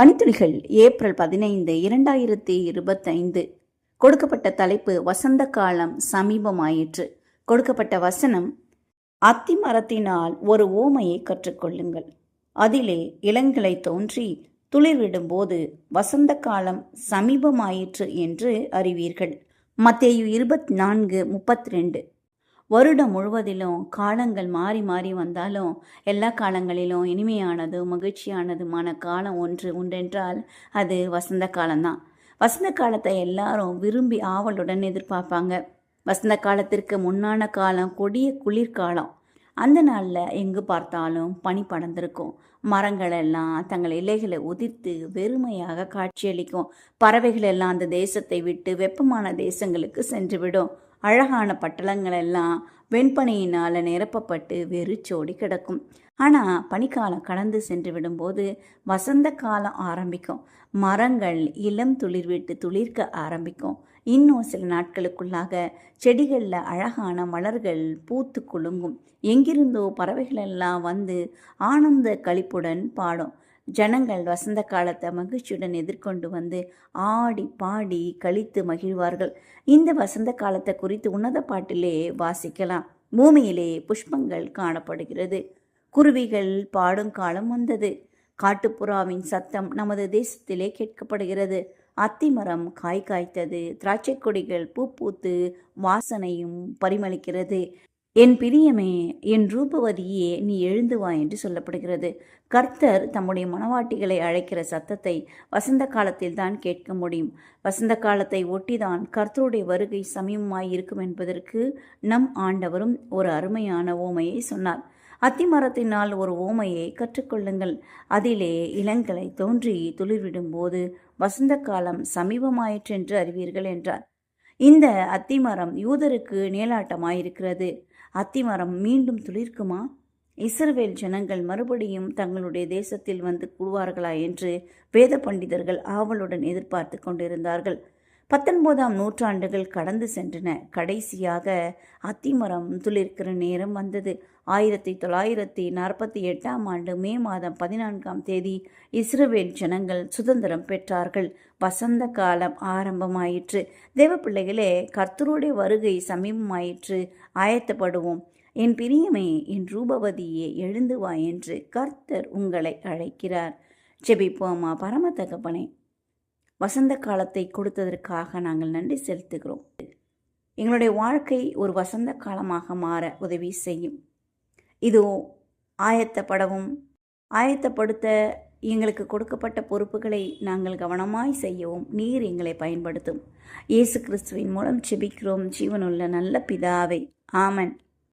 பனித்துளிகள் April பதினைந்து இரண்டாயிரத்தி இருபத்தைந்து. கொடுக்கப்பட்ட தலைப்பு வசந்த காலம் சமீபமாயிற்று. கொடுக்கப்பட்ட வசனம் அத்தி மரத்தினால் ஒரு ஓமையை கற்றுக்கொள்ளுங்கள். அதிலே இளங்கிளை தோன்றி துளிர்விடும்போது வசந்த காலம் சமீபமாயிற்று என்று அறிவீர்கள். மத்தேயு இருபத்தி நான்கு முப்பத்தி ரெண்டு வருடம் முழுவதிலும் காலங்கள் மாறி மாறி வந்தாலும் எல்லா காலங்களிலும் இனிமையானது மகிழ்ச்சியானதுமான காலம் ஒன்று உண்டென்றால் அது வசந்த காலம்தான். வசந்த காலத்தை எல்லாரும் விரும்பி ஆவலுடன் எதிர்பார்ப்பாங்க. வசந்த காலத்திற்கு முன்னான காலம் கொடிய குளிர்காலம் அந்த நாளில் எங்கு பார்த்தாலும் பனி படர்ந்திருக்கும். மரங்கள் எல்லாம் தங்கள் இலைகளை உதிர்த்து வெறுமையாக காட்சியளிக்கும். பறவைகள் எல்லாம் அந்த தேசத்தை விட்டு வெப்பமான தேசங்களுக்கு சென்றுவிடும். அழகான பட்டளங்கள் எல்லாம் வெண்பனையினால் நிரப்பப்பட்டு வெறிச்சோடி கிடக்கும். ஆனால் பனிக்காலம் கடந்து சென்று விடும்போது வசந்த காலம் ஆரம்பிக்கும். மரங்கள் இளம் துளிர்விட்டு துளிர்க்க ஆரம்பிக்கும். இன்னும் சில நாட்களுக்குள்ளாக செடிகளில் அழகான மலர்கள் பூத்து குலுங்கும். எங்கிருந்தோ பறவைகள் எல்லாம் வந்து ஆனந்த களிப்புடன் பாடும். ஜனங்கள் வசந்த காலத்தை மகிழ்ச்சியுடன் எதிர்கொண்டு வந்து ஆடி பாடி கழித்து மகிழ்வார்கள். இந்த வசந்த காலத்தை குறித்து உன்னத பாட்டிலே வாசிக்கலாம். பூமியிலே புஷ்பங்கள் காணப்படுகிறது. குருவிகள் பாடும் காலம் வந்தது. காட்டுப்புறாவின் சத்தம் நமது தேசத்திலே கேட்கப்படுகிறது. அத்திமரம் காய் காய்த்தது. திராட்சை கொடிகள் பூ பூத்து வாசனையும் பரிமளிக்கிறது. என் பிரியமே என் ரூபவதியே நீ எழுந்து வா என்று சொல்லப்படுகிறது. கர்த்தர் தம்முடைய மனவாட்டிகளை அழைக்கிற சத்தத்தை வசந்த காலத்தில் தான் கேட்க முடியும். வசந்த காலத்தை ஒட்டிதான் கர்த்தருடைய வருகை சமயமாய் இருக்கும் என்பதற்கு நம் ஆண்டவரும் ஒரு அருமையான ஓமையை சொன்னார். அத்திமரத்தினால் ஒரு ஓமையை கற்றுக்கொள்ளுங்கள். அதிலே இளங்கலை தோன்றி துளிர்விடும் போது வசந்த காலம் சமீபமாயிற்றென்று அறிவீர்கள் என்றார். இந்த அத்திமரம் யூதருக்கு நிழலாட்டமாயிருக்கிறது அத்திமரம் மீண்டும் துளிர்க்குமா? இஸ்ரவேல் ஜனங்கள் மறுபடியும் தங்களுடைய தேசத்தில் வந்து கூடுவார்களா என்று வேத பண்டிதர்கள் ஆவலுடன் எதிர்பார்த்து கொண்டிருந்தார்கள். பத்தொன்பதாம் நூற்றாண்டுகள் கடந்து சென்றன. கடைசியாக அத்திமரம் துளிர்க்கிற நேரம் வந்தது. ஆயிரத்தி தொள்ளாயிரத்தி நாற்பத்தி எட்டாம் ஆண்டு மே மாதம் பதினான்காம் தேதி இஸ்ரேல் ஜனங்கள் சுதந்திரம் பெற்றார்கள். வசந்த காலம் ஆரம்பமாயிற்று. தேவப்பிள்ளைகளே கர்த்தருடைய வருகை சமீபமாயிற்று. ஆயத்தப்படுவோம். என் பிரியமே என் ரூபவதியே எழுந்து வா என்று கர்த்தர் உங்களை அழைக்கிறார். ஜெபிப்போமா பரம தகப்பனே வசந்த காலத்தை கொடுத்ததற்காக நாங்கள் நன்றி செலுத்துகிறோம். எங்களுடைய வாழ்க்கை ஒரு வசந்த காலமாக மாற உதவி செய்யும். இதோ ஆயத்தப்படவும். ஆயத்தப்படுத்த எங்களுக்கு கொடுக்கப்பட்ட பொறுப்புகளை நாங்கள் கவனமாய் செய்யவும் நீர் எங்களை பயன்படுத்தும். இயேசு கிறிஸ்துவின் மூலம் செபிக்கிறோம் ஜீவனுள்ள நல்ல பிதாவை. ஆமன்.